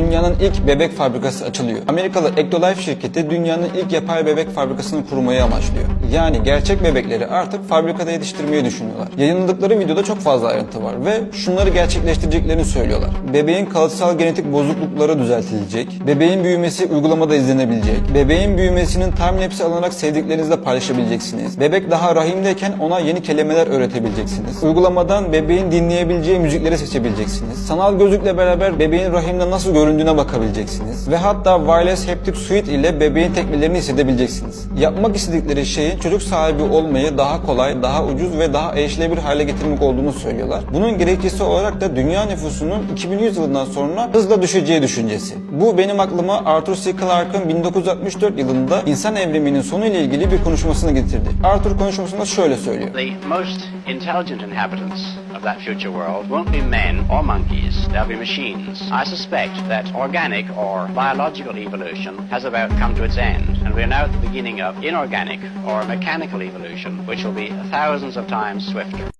Dünyanın ilk bebek fabrikası açılıyor. Amerikalı Ectolife şirketi dünyanın ilk yapay bebek fabrikasını kurmayı amaçlıyor. Yani gerçek bebekleri artık fabrikada yetiştirmeyi düşünüyorlar. Yayınladıkları videoda çok fazla ayrıntı var ve şunları gerçekleştireceklerini söylüyorlar. Bebeğin kalıtsal genetik bozuklukları düzeltilecek, bebeğin büyümesi uygulamada izlenebilecek, bebeğin büyümesinin timelapse alınarak sevdiklerinizle paylaşabileceksiniz. Bebek daha rahimdeyken ona yeni kelimeler öğretebileceksiniz. Uygulamadan bebeğin dinleyebileceği müzikleri seçebileceksiniz. Sanal gözlükle beraber bebeğin rahimde nasıl göründüğüne bakabileceksiniz. Ve hatta Wireless Haptic Suite ile bebeğin tekmelerini hissedebileceksiniz. Yapmak istedikleri çocuk sahibi olmayı daha kolay, daha ucuz ve daha erişilebilir hale getirmek olduğunu söylüyorlar. Bunun gerekçesi olarak da dünya nüfusunun 2100 yılından sonra hızla düşeceği düşüncesi. Bu benim aklıma Arthur C. Clarke'ın 1964 yılında insan evriminin sonu ile ilgili bir konuşmasını getirdi. Arthur konuşmasında şöyle söylüyor. The most intelligent inhabitants of that future world won't be men or monkeys, they'll be machines. I suspect that organic or biological evolution has about come to its end, and we're now at the beginning of inorganic or mechanical evolution, which will be thousands of times swifter.